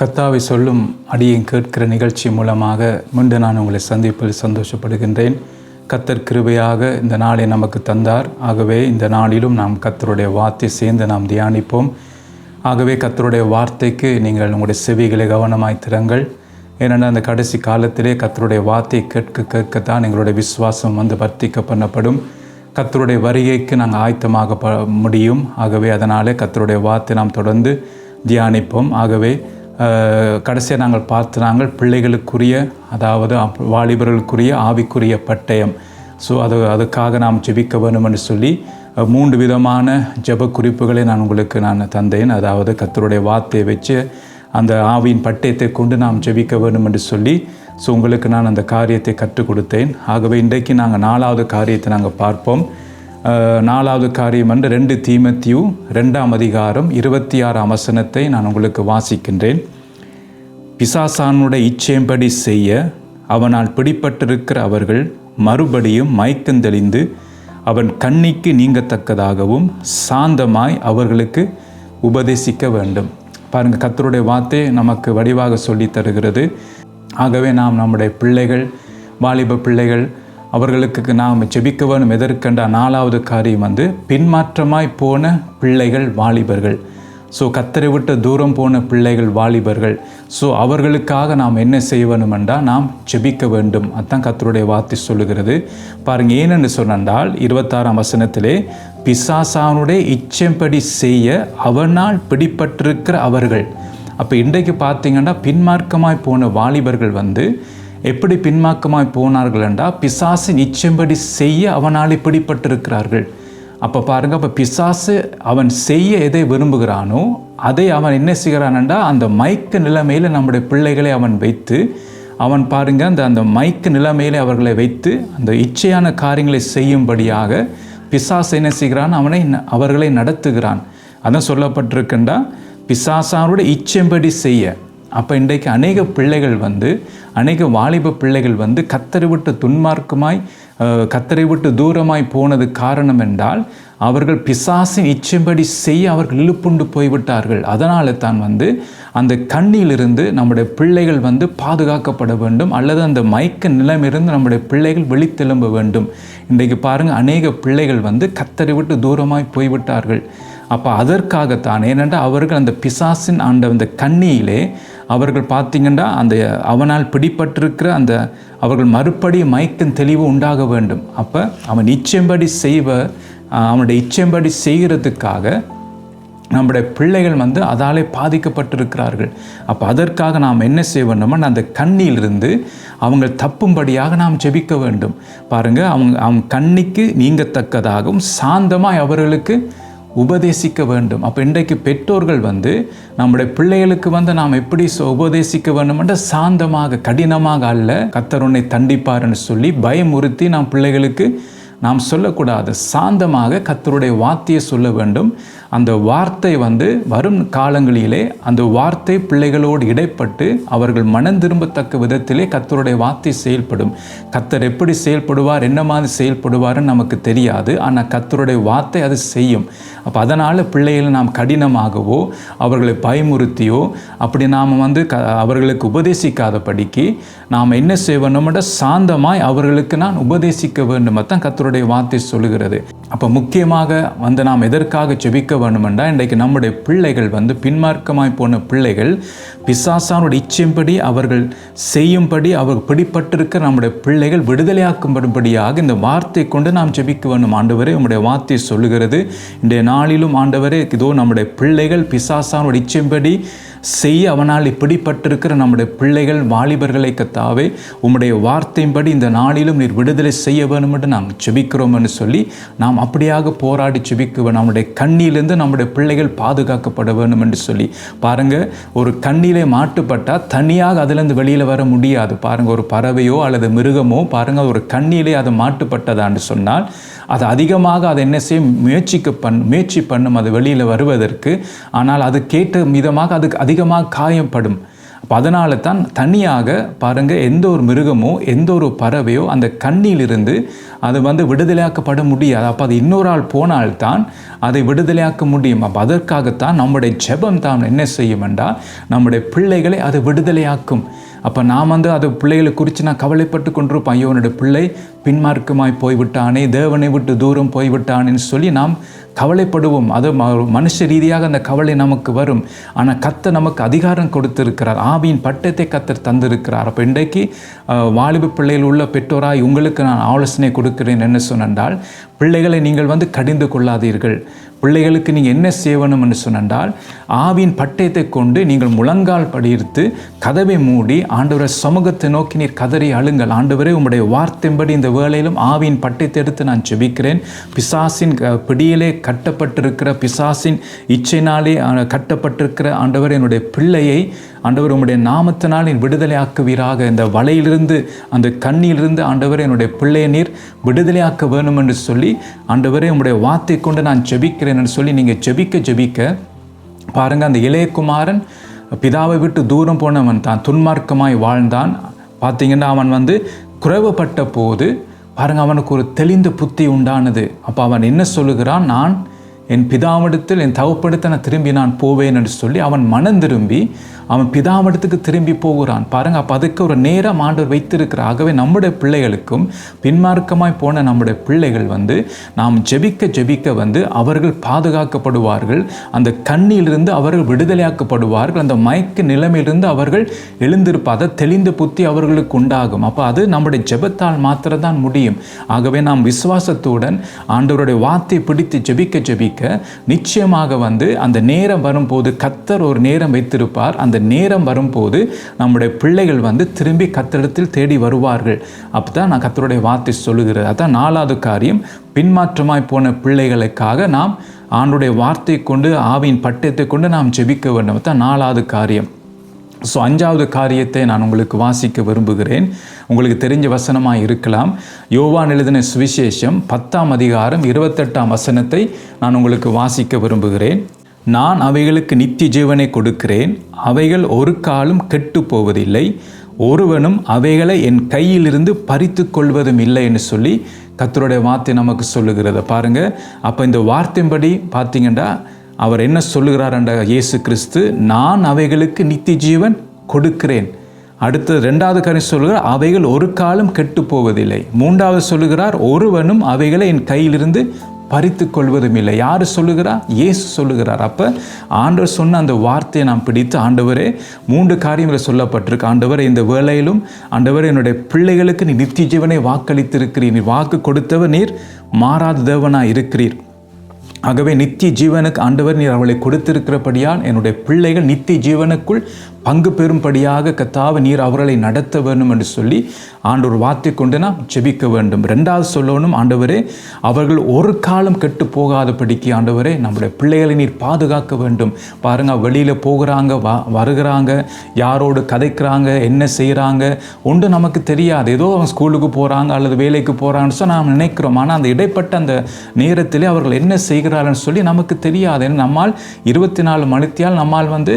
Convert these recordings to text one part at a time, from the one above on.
கத்தாவை சொல்லும் அடியேன் கேட்கிற நிகழ்ச்சி மூலமாக மீண்டும் நான் உங்களை சந்திப்பில் சந்தோஷப்படுகின்றேன். கத்தர் கிருபையாக இந்த நாளை நமக்கு தந்தார். ஆகவே இந்த நாளிலும் நாம் கத்தருடைய வார்த்தை சேர்ந்து நாம் தியானிப்போம். ஆகவே கத்தருடைய வார்த்தைக்கு நீங்கள் உங்களுடைய செவிகளை கவனமாய் திறங்கள். ஏனென்றால் அந்த கடைசி காலத்திலே கத்தருடைய வார்த்தை கேட்க கேட்கத்தான் எங்களுடைய விசுவாசம் வந்து வர்த்திக்க பண்ணப்படும். கத்தருடைய வருகைக்கு நாங்கள் ஆயத்தமாக ப முடியும். ஆகவே அதனாலே கத்தருடைய வார்த்தை நாம் தொடர்ந்து தியானிப்போம். ஆகவே கடைசியாக நாங்கள் பார்த்து நாங்கள் பிள்ளைகளுக்குரிய அதாவது வாலிபர்களுக்குரிய ஆவிக்குரிய பட்டயம். ஸோ அது அதுக்காக நாம் ஜெபிக்க வேண்டும் என்று சொல்லி மூன்று விதமான ஜெப குறிப்புகளை நான் உங்களுக்கு நான் தந்தேன். அதாவது கத்தருடைய வார்த்தையை வச்சு அந்த ஆவியின் பட்டயத்தை கொண்டு நாம் ஜெபிக்க வேண்டும் என்று சொல்லி ஸோ உங்களுக்கு நான் அந்த காரியத்தை கற்றுக் கொடுத்தேன். ஆகவே இன்றைக்கு நாங்கள் நாலாவது காரியத்தை நாங்கள் பார்ப்போம். நாலாவது காரியம் என்று ரெண்டு தீமத்தியு ரெண்டாம் அதிகாரம் இருபத்தி ஆறாம் வசனத்தை நான் உங்களுக்கு வாசிக்கின்றேன். பிசாசானுடைய இச்சையம்படி செய்ய அவனால் பிடிப்பட்டிருக்கிற அவர்கள் மறுபடியும் மயக்கந்தெளிந்து அவன் கண்ணிக்கு நீங்கத்தக்கதாகவும் சாந்தமாய் அவர்களுக்கு உபதேசிக்க வேண்டும். பாருங்கள் கத்தருடைய வார்த்தை நமக்கு வடிவாக சொல்லி தருகிறது. ஆகவே நாம் நம்முடைய பிள்ளைகள் வாலிப பிள்ளைகள் அவர்களுக்கு நாம் ஜெபிக்க வேணும் எதற்கென்ற நாலாவது காரியம் வந்து பின்மாற்றமாய் போன பிள்ளைகள் வாலிபர்கள். ஸோ கத்தரை விட்டு தூரம் போன பிள்ளைகள் வாலிபர்கள். ஸோ அவர்களுக்காக நாம் என்ன செய்ய வேண்டும் என்றால் நாம் ஜெபிக்க வேண்டும். அதான் கத்தருடைய வார்த்தை சொல்லுகிறது. பாருங்க ஏனென்று சொன்னால் இருபத்தாறாம் வசனத்திலே பிசாசானுடைய இச்சம்படி செய்ய அவனால் பிடிப்பட்டிருக்கிற அவர்கள். அப்போ இன்றைக்கு பார்த்தீங்கன்னா பின்மார்க்கமாய் போன வாலிபர்கள் வந்து எப்படி பின்மாக்கமாய் போனார்கள் என்றால் பிசாசின் நிச்சயம்படி செய்ய அவனால் பிடிப்பட்டிருக்கிறார்கள் அப்போ பாருங்க அப்போ பிசாசு அவன் செய்ய எதை விரும்புகிறானோ அதை அவன் என்ன செய்கிறான்டா அந்த மயக்க நிலைமையில் நம்முடைய பிள்ளைகளை அவன் வைத்து அவன் பாருங்க அந்த அந்த மயக்க நிலைமையிலே அவர்களை வைத்து அந்த இச்சையான காரியங்களை செய்யும்படியாக பிசாசு என்ன செய்கிறான் அவனை அவர்களை நடத்துகிறான். அதான் சொல்லப்பட்டிருக்கின்றா பிசாசானோட இச்சைப்படி செய்ய. அப்போ இன்றைக்கு அநேக பிள்ளைகள் வந்து அநேக வாலிப பிள்ளைகள் வந்து கத்தரை விட்டு துன்மார்க்கமாய் கத்தரை விட்டு தூரமாய் போனது காரணம் என்றால் அவர்கள் பிசாசின் இச்சம்படி செய்ய அவர்கள் இழுப்புண்டு போய்விட்டார்கள். அதனால தான் வந்து அந்த கண்ணிலிருந்து நம்முடைய பிள்ளைகள் வந்து பாதுகாக்கப்பட வேண்டும் அல்லது அந்த மயக்க நிலமிருந்து நம்முடைய பிள்ளைகள் வெளித்தெழும்ப வேண்டும். இன்றைக்கு பாருங்கள் அநேக பிள்ளைகள் வந்து கத்தரை விட்டு தூரமாய் போய்விட்டார்கள். அப்போ அதற்காகத்தான் ஏனென்றால் அவர்கள் அந்த பிசாசின் ஆண்ட அந்த கண்ணியிலே அவர்கள் பார்த்திங்கன்னா அந்த அவனால் பிடிப்பட்டிருக்கிற அந்த அவர்கள் மறுபடி மயக்கம் தெளிவு உண்டாக வேண்டும். அப்போ அவன் இச்சம்படி செய்வ அவனுடைய இச்சம்படி செய்கிறதுக்காக நம்முடைய பிள்ளைகள் வந்து அதாலே பாதிக்கப்பட்டிருக்கிறார்கள். அப்போ அதற்காக நாம் என்ன செய்ய வேண்டுமோ அந்த கண்ணியிலிருந்து அவங்க தப்பும்படியாக நாம் ஜெபிக்க வேண்டும். பாருங்கள் அவங்க அவங்க கண்ணிக்கு நீங்கத்தக்கதாகவும் சாந்தமாய் அவர்களுக்கு உபதேசிக்க வேண்டும். அப்போ இன்றைக்கு பெற்றோர்கள் வந்து நம்முடைய பிள்ளைகளுக்கு வந்து நாம் எப்படி சொ- உபதேசிக்க வேண்டும் சாந்தமாக கடினமாக அல்ல. கத்தருனை தண்டிப்பாருன்னு தண்டிப்பார்னு சொல்லி பயமுறுத்தி நாம் பிள்ளைகளுக்கு நாம் சொல்லக்கூடாது. சாந்தமாக கத்தருடைய வார்த்தையை சொல்ல வேண்டும். அந்த வார்த்தை வந்து வரும் காலங்களிலே அந்த வார்த்தை பிள்ளைகளோடு இடைப்பட்டு அவர்கள் மனம் திரும்பத்தக்க விதத்திலே கத்தருடைய வார்த்தை செயல்படும். கத்தர் எப்படி செயல்படுவார் என்ன மாதிரி செயல்படுவார்னு நமக்கு தெரியாது. ஆனால் கத்தருடைய வார்த்தை அது செய்யும். அப்போ அதனால் பிள்ளைகளை நாம் கடினமாகவோ அவர்களை பயமுறுத்தியோ அப்படி நாம் வந்து க அவர்களுக்கு உபதேசிக்காதபடிக்கு நாம் என்ன செய்யணும்னா சாந்தமாய் அவர்களுக்கு நான் உபதேசிக்க வேண்டும் தான் கத்தருடைய வார்த்தை சொல்லுகிறது. அப்போ முக்கியமாக வந்து நாம் எதற்காக செபிக்க வேணுமெண்டா இன்றைக்கு நம்முடைய பிள்ளைகள் வந்து பின்மார்க்கமாய் போன பிள்ளைகள் பிசாசானோட இச்சையும்படி அவர்கள் செய்யும்படி அவர் பிடிப்பட்டிருக்கிற நம்முடைய பிள்ளைகள் விடுதலையாக்கும்படியாக இந்த வார்த்தை கொண்டு நாம் ஜெபிக்க வேண்டும். ஆண்டவரே உம்முடைய வார்த்தை சொல்லுகிறது. இன்றைய நாளிலும் ஆண்டவரே இதோ நம்முடைய பிள்ளைகள் பிசாசானோட இச்சையும்படி செய்ய அவனால் இப்படிப்பட்டிருக்கிற நம்முடைய பிள்ளைகள் வாலிபர்களை கத்தாவே உம்முடைய வார்த்தையின்படி இந்த நாளிலும் நீர் விடுதலை செய்ய வேணும் என்று நாம் செபிக்கிறோம்னு சொல்லி நாம் அப்படியாக போராடி செபிக்குவோம் நம்முடைய கண்ணியிலிருந்து நம்முடைய பிள்ளைகள் பாதுகாக்கப்பட வேணும் என்று சொல்லி பாருங்க ஒரு கண்ணிலே மாட்டுப்பட்டால் தனியாக அதுலேருந்து வெளியில் வர முடியாது. பாருங்க ஒரு பறவையோ அல்லது மிருகமோ பாருங்க ஒரு கண்ணிலே அது மாட்டுப்பட்டதான்னு சொன்னால் அது அதிகமாக அதை என்ன செய்யும் முயற்சிக்க பண் முயற்சி பண்ணும் அது வெளியில் வருவதற்கு. ஆனால் அது கேட்ட விதமாக அதுக்கு அதிகமாக காயப்படும் அப்போ அதனால தான் தனியாக பாருங்கள் எந்த ஒரு மிருகமோ எந்த ஒரு பறவையோ அந்த கண்ணிலிருந்து அது வந்து விடுதலையாக்கப்பட முடியாது. அப்போ அது இன்னொரு ஆள் போனால்தான் அதை விடுதலையாக்க முடியும். அப்போ அதற்காகத்தான் நம்முடைய ஜெபம் தான் என்ன செய்யும் என்றால் நம்முடைய பிள்ளைகளை அது விடுதலையாக்கும். அப்போ நான் வந்து அது பிள்ளைகளை குறித்து நான் கவலைப்பட்டு கொண்டிருப்பேன் ஐயோ என்னுடைய பிள்ளை பின்மார்க்கமாய் போய்விட்டானே தேவனை விட்டு தூரம் போய்விட்டானேன்னு சொல்லி நாம் கவலைப்படுவோம். அது ம- மனுஷ ரீதியாக அந்த கவலை நமக்கு வரும். ஆனால் கத்த நமக்கு அதிகாரம் கொடுத்திருக்கிறார். ஆவியின் பட்டத்தை கத்தர் தந்திருக்கிறார். அப்போ இன்றைக்கு வாலிபு வாலிப பிள்ளைகள் உள்ள பெற்றோராய் உங்களுக்கு நான் ஆலோசனை கொடுக்கிறேன். என்ன சொன்னால் பிள்ளைகளை நீங்கள் வந்து கடிந்து கொள்ளாதீர்கள். பிள்ளைகளுக்கு நீங்கள் என்ன செய்வணும் என்று சொன்னால் ஆவியின் பட்டயத்தை கொண்டு நீங்கள் முழங்கால் படியிருத்து கதவை மூடி ஆண்டவரை சமூகத்தை நோக்கி நீர் கதறி அழுங்கள். ஆண்டவரே உம்முடைய வார்த்தைப்படி இந்த வேளையிலும் ஆவியின் பட்டயத்தை எடுத்து நான் செபிக்கிறேன் பிசாசின் பிடியிலே கட்டப்பட்டிருக்கிற பிசாசின் இச்சையினாலே கட்டப்பட்டிருக்கிற ஆண்டவர் என்னுடைய பிள்ளையை ஆண்டவர் உம்முடைய நாமத்தினால் நீர் விடுதலையாக்குவீராக. இந்த வலையிலிருந்து அந்த கண்ணியிலிருந்து ஆண்டவர் என்னுடைய பிள்ளையை நீர் விடுதலையாக்க வேணும் என்று சொல்லி ஆண்டவரே உம்முடைய வார்த்தை கொண்டு நான் ஜெபிக்கிறேன். என்று சொல்லி நீங்கள் ஜெபிக்க ஜெபிக்க பாருங்க அந்த இளையகுமாரன் பிதாவை விட்டு தூரம் போனவன் தான் துன்மார்க்கமாய் வாழ்ந்தான். பார்த்தீங்கன்னா அவன் வந்து குறைவுபட்ட போது பாருங்க அவனுக்கு ஒரு தெளிந்த புத்தி உண்டானது. அப்போ அவன் என்ன சொல்லுகிறான்? நான் என் பிதாவிடத்தில் என் தவப்படுத்த நான் திரும்பி நான் போவேன் என்று சொல்லி அவன் மனம் திரும்பி அவன் பிதாவிடத்துக்கு திரும்பி போகிறான். பாருங்க அப்போ அதுக்கு ஒரு நேரம் ஆண்டவர் வைத்திருக்கிறார். ஆகவே நம்முடைய பிள்ளைகளுக்கும் பின்மார்க்கமாய் போன நம்முடைய பிள்ளைகள் வந்து நாம் ஜெபிக்க ஜெபிக்க வந்து அவர்கள் பாதுகாக்கப்படுவார்கள். அந்த கண்ணியிலிருந்து அவர்கள் விடுதலையாக்கப்படுவார்கள். அந்த மயக்க நிலைமையிலிருந்து அவர்கள் எழுந்திருப்பாத தெளிந்த புத்தி அவர்களுக்கு உண்டாகும். அப்போ அது நம்முடைய ஜெபத்தால் மாத்திரம்தான் முடியும். ஆகவே நாம் விசுவாசத்துடன் ஆண்டவருடைய வார்த்தை பிடித்து ஜெபிக்க ஜெபிக்க நிச்சயமாக வந்து அந்த நேரம் வரும்போது கத்தர் ஒரு நேரம் வைத்திருப்பார். அந்த நேரம் வரும்போது நம்முடைய பிள்ளைகள் வந்து திரும்பி கத்தரிடத்தில் தேடி வருவார்கள். அப்போ தான் நான் கத்தருடைய வார்த்தை சொல்லுகிறது. அதான் நாலாவது காரியம். பின்மாற்றமாய் போன பிள்ளைகளுக்காக நாம் ஆண்டுடைய வார்த்தை கொண்டு ஆவியின் பட்டயத்தை கொண்டு நாம் ஜெபிக்க வேண்டும். தான் நாலாவது காரியம். ஸோ அஞ்சாவது காரியத்தை நான் உங்களுக்கு வாசிக்க விரும்புகிறேன். உங்களுக்கு தெரிஞ்ச வசனமாக இருக்கலாம். யோவான் எழுதின சுவிசேஷம் பத்தாம் அதிகாரம் இருபத்தெட்டாம் வசனத்தை நான் உங்களுக்கு வாசிக்க விரும்புகிறேன். நான் அவைகளுக்கு நித்திய ஜீவனை கொடுக்கிறேன். அவைகள் ஒரு காலும் கெட்டு போவதில்லை. ஒருவனும் அவைகளை என் கையிலிருந்து பறித்து கொள்வதும் இல்லை என்று சொல்லி கத்தருடைய வார்த்தை நமக்கு சொல்லுகிறத பாருங்கள் அப்போ இந்த வார்த்தையின்படி பார்த்தீங்கன்னா அவர் என்ன சொல்லுகிறார் என்ற இயேசு கிறிஸ்து நான் அவைகளுக்கு நித்திய ஜீவன் கொடுக்கிறேன். அடுத்தது ரெண்டாவது காரியம் சொல்லுகிறார் அவைகள் ஒரு காலம் கெட்டு போவதில்லை மூன்றாவது சொல்லுகிறார் ஒருவனும் அவைகளை என் கையிலிருந்து பறித்து கொள்வதும் இல்லை யார் சொல்லுகிறார் இயேசு சொல்லுகிறார். அப்போ ஆண்டவர் சொன்ன அந்த வார்த்தையை நாம் பிடித்து ஆண்டவரே மூன்று காரியங்கள் சொல்லப்பட்டிருக்கு. ஆண்டவர் இந்த வேலையிலும் ஆண்டவர் என்னுடைய பிள்ளைகளுக்கு நீ நித்திய ஜீவனை வாக்களித்திருக்கிறீர். நீ வாக்கு கொடுத்தவர் நீர் மாறாத தேவனாக இருக்கிறீர் ஆகவே நித்திய ஜீவனுக்கு ஆண்டவர் நீர் அவளை கொடுத்திருக்கிறபடியால் என்னுடைய பிள்ளைகள் நித்திய ஜீவனுக்குள் பங்கு பெறும்படியாக கத்தாவ நீர் அவர்களை நடத்த வேண்டும் என்று சொல்லி ஆண்டவர் வார்த்தை கொண்டு நாம் ஜெபிக்க வேண்டும். ரெண்டாவது சொல்லணும் ஆண்டவரே அவர்கள் ஒரு காலம் கெட்டு போகாதபடிக்கு ஆண்டவரே நம்முடைய பிள்ளைகளை நீர் பாதுகாக்க வேண்டும். பாருங்க வெளியில் போகிறாங்க வா வருகிறாங்க யாரோடு கதைக்கிறாங்க என்ன செய்கிறாங்க ஒன்று நமக்கு தெரியாது. ஏதோ அவங்க ஸ்கூலுக்கு போகிறாங்க அல்லது வேலைக்கு போகிறாங்கன்னு சொல்லி நாம் நினைக்கிறோம். ஆனால் அந்த இடைப்பட்ட அந்த நேரத்திலே அவர்கள் என்ன செய்கிறார்கள்னு சொல்லி நமக்கு தெரியாது. ஏன்னா நம்மால் இருபத்தி நாலு மணித்தியால் நம்மால் வந்து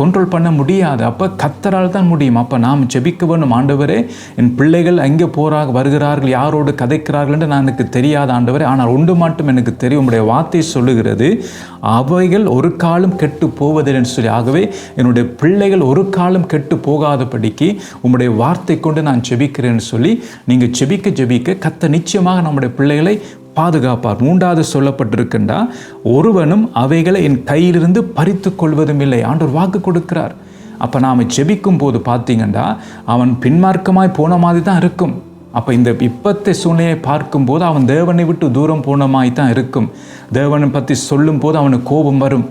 கண்ட்ரோல் பண்ண முடியாது. அப்போ கத்தரால் தான் முடியும். அப்போ நாம் ஜெபிக்க வேண்டும். ஆண்டவரே என் பிள்ளைகள் எங்கே போகிறாங்க வருகிறார்கள் யாரோடு கதைக்கிறார்கள் என்று நான் எனக்கு தெரியாத ஆண்டவரே. ஆனால் ஒன்று மட்டும் எனக்கு தெரியும். உடைய வார்த்தை சொல்லுகிறது அவைகள் ஒரு காலம் கெட்டு போவதில்லைன்னு சொல்லி. ஆகவே என்னுடைய பிள்ளைகள் ஒரு காலம் கெட்டு போகாதபடிக்கு உம்முடைய வார்த்தை கொண்டு நான் ஜெபிக்கிறேன்னு சொல்லி நீங்கள் ஜெபிக்க ஜெபிக்க கத்த நிச்சயமாக நம்முடைய பிள்ளைகளை பாதுகாப்பார். மூன்றாவது சொல்லப்பட்டிருக்கின்றா ஒருவனும் அவைகளை என் கையிலிருந்து பறித்து கொள்வதும் இல்லை ஆண்டவர் வாக்கு கொடுக்கிறார். அப்போ நாம் ஜெபிக்கும் போது பார்த்தீங்கன்னா அவன் பின்மார்க்கமாய் போன மாதிரி தான் இருக்கும். அப்போ இந்த இப்பத்தை சூழ்நிலையை பார்க்கும்போது அவன் தேவனை விட்டு தூரம் போன மாதிரி தான் இருக்கும். தேவனை பற்றி சொல்லும் போது அவனுக்கு கோபம் வரும்.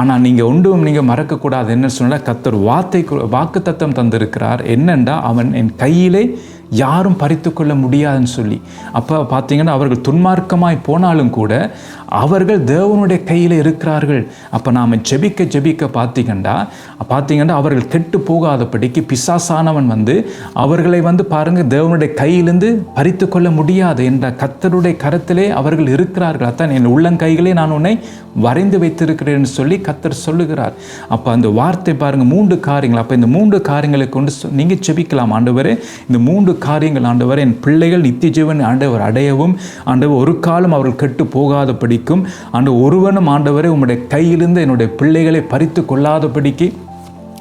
ஆனால் நீங்கள் ஒன்றும் நீங்கள் மறக்கக்கூடாது. என்ன சொன்னால் கத்தர் வார்த்தை வாக்கு தத்தம் தந்திருக்கிறார். என்னென்றா அவன் என் கையிலே யாரும் பறித்து கொள்ள முடியாதுன்னு சொல்லி. அப்போ பார்த்தீங்கன்னா அவர்கள் துன்மார்க்கமாய் போனாலும் கூட அவர்கள் தேவனுடைய கையில் இருக்கிறார்கள். அப்போ நாம் ஜெபிக்க ஜெபிக்க பார்த்தீங்கன்னா பார்த்தீங்கன்னா அவர்கள் கெட்டு போகாதபடிக்கு பிசாசானவன் வந்து அவர்களை வந்து பாருங்கள் தேவனுடைய கையிலிருந்து பறித்து கொள்ள முடியாது என்ற கத்தருடைய கரத்திலே அவர்கள் இருக்கிறார்கள். அதான் என் உள்ளங்கைகளே நான் உன்னை வரைந்து வைத்திருக்கிறேன்னு சொல்லி கத்தர் சொல்லுகிறார். அப்போ அந்த வார்த்தை பாருங்கள் மூன்று காரியங்கள். அப்போ இந்த மூன்று காரியங்களை கொண்டு சொ- நீங்க ஜெபிக்கலாம் ஆண்டவரே. இந்த மூன்று காரியங்கள் ஆண்டவர் என் பிள்ளைகள் நித்திய ஜீவன் ஆண்டவர் அடையவும் ஆண்டவர் ஒரு காலம் அவர்கள் கெட்டு போகாதபடிக்கும் ஆண்டு ஒருவனும் ஆண்டவரை உம்முடைய கையிலிருந்து என்னுடைய பிள்ளைகளை பறித்து கொள்ளாதபடிக்கு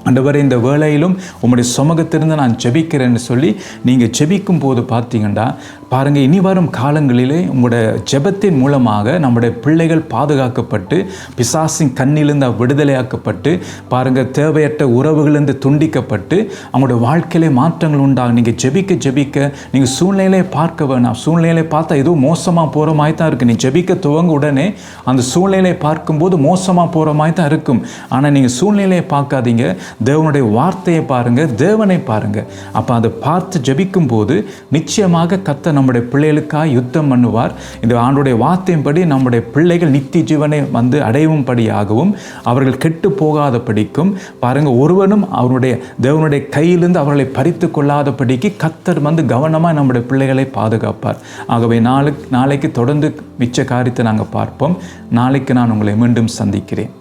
ஆண்டவரே இந்த வேளையிலும் உம்முடைய சுமகத்திலிருந்து நான் ஜெபிக்கிறேன்னு சொல்லி நீங்கள் ஜெபிக்கும் போது பார்த்தீங்கன்னா பாருங்கள் இனி வரும் காலங்களிலே உங்களோட ஜெபத்தின் மூலமாக நம்முடைய பிள்ளைகள் பாதுகாக்கப்பட்டு பிசாசின் கண்ணிலிருந்து விடுதலையாக்கப்பட்டு பாருங்கள் தேவையற்ற உறவுகளிலிருந்து துண்டிக்கப்பட்டு அவங்களுடைய வாழ்க்கையிலே மாற்றங்கள் உண்டாகும் நீங்கள் ஜெபிக்க ஜெபிக்க நீங்கள் சூழ்நிலையை பார்க்க வேணாம். சூழ்நிலையை பார்த்தா ஏதோ மோசமாக போகிற மாதிரி தான் இருக்குது நீ ஜெபிக்க துவங்க உடனே அந்த சூழ்நிலையை பார்க்கும்போது மோசமாக போகிற மாதிரி தான் இருக்கும். ஆனால் நீங்கள் சூழ்நிலையை பார்க்காதீங்க. தேவனுடைய வார்த்தையை பாருங்கள் தேவனை பாருங்கள் அப்போ அதை பார்த்து ஜெபிக்கும் போது நிச்சயமாக நம்முடைய பிள்ளைகளுக்காக யுத்தம் பண்ணுவார். இந்த ஆண்டுடைய வார்த்தையின்படி நம்முடைய பிள்ளைகள் நித்திய ஜீவனை வந்து அடையும்படியாகவும் அவர்கள் கெட்டு போகாதபடிக்கும் பாருங்க ஒருவனும் அவருடைய தேவனுடைய கையிலிருந்து அவர்களை பறித்து கொள்ளாதபடிக்கு கத்தர் வந்து கவனமாக நம்முடைய பிள்ளைகளை பாதுகாப்பார். ஆகவே நாளைக்கு நாளைக்கு தொடர்ந்து மிச்ச காரியத்தை நாங்கள் பார்ப்போம். நாளைக்கு நான் உங்களை மீண்டும் சந்திக்கிறேன்.